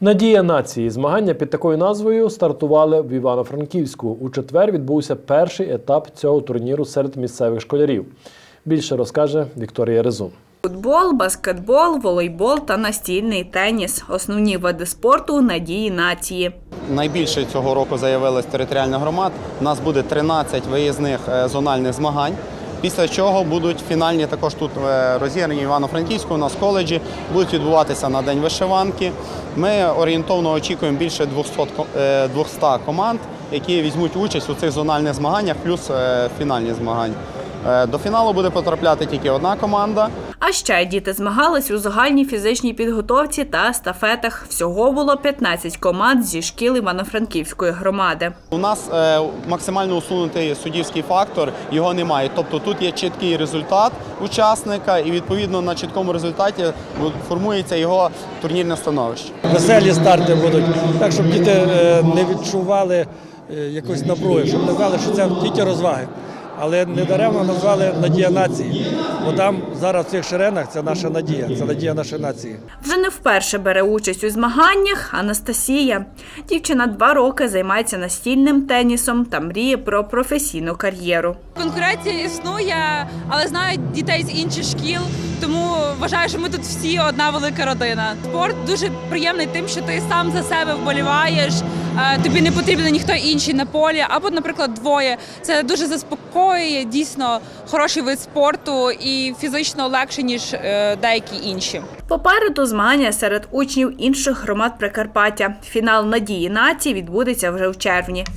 Надія нації. Змагання під такою назвою стартували в Івано-Франківську. У четвер відбувся перший етап цього турніру серед місцевих школярів. Більше розкаже Вікторія Резун. Футбол, баскетбол, волейбол та настільний теніс основні види спорту надії нації. Найбільше цього року заявилось територіальних громад. У нас буде 13 виїзних е, зональних змагань. Після чого будуть фінальні також тут е, розіграні Івано-Франківську, у нас коледжі, будуть відбуватися на День вишиванки. Ми орієнтовно очікуємо більше 200, ко- е, 200 команд, які візьмуть участь у цих зональних змаганнях, плюс е, фінальні змагання. До фіналу буде потрапляти тільки одна команда. А ще діти змагались у загальній фізичній підготовці та естафетах. Всього було 15 команд зі шкіл Івано-Франківської громади. У нас е, максимально усунутий суддівський фактор, його немає. Тобто тут є чіткий результат учасника, і відповідно на чіткому результаті формується його турнірне становище. веселі старти будуть, так щоб діти е, не відчували е, якоїсь напруги, щоб не знали, що це тільки розваги. Але недаремно назвали Надія нації, бо там зараз в цих шеренах це наша надія, це надія нашої нації. Вже не вперше бере участь у змаганнях Анастасія. Дівчина два роки займається настільним тенісом та мріє про професійну кар'єру. Конкуренція існує, але знають дітей з інших шкіл, тому вважаю, що ми тут всі одна велика родина. Спорт дуже приємний тим, що ти сам за себе вболіваєш, е, тобі не потрібен ніхто інший на полі, або, наприклад, двоє. Це дуже заспокоює, дійсно хороший вид спорту і фізично легше, ніж е, деякі інші. Попереду змагання серед учнів інших громад Прикарпаття. Фінал надії нації відбудеться вже в червні.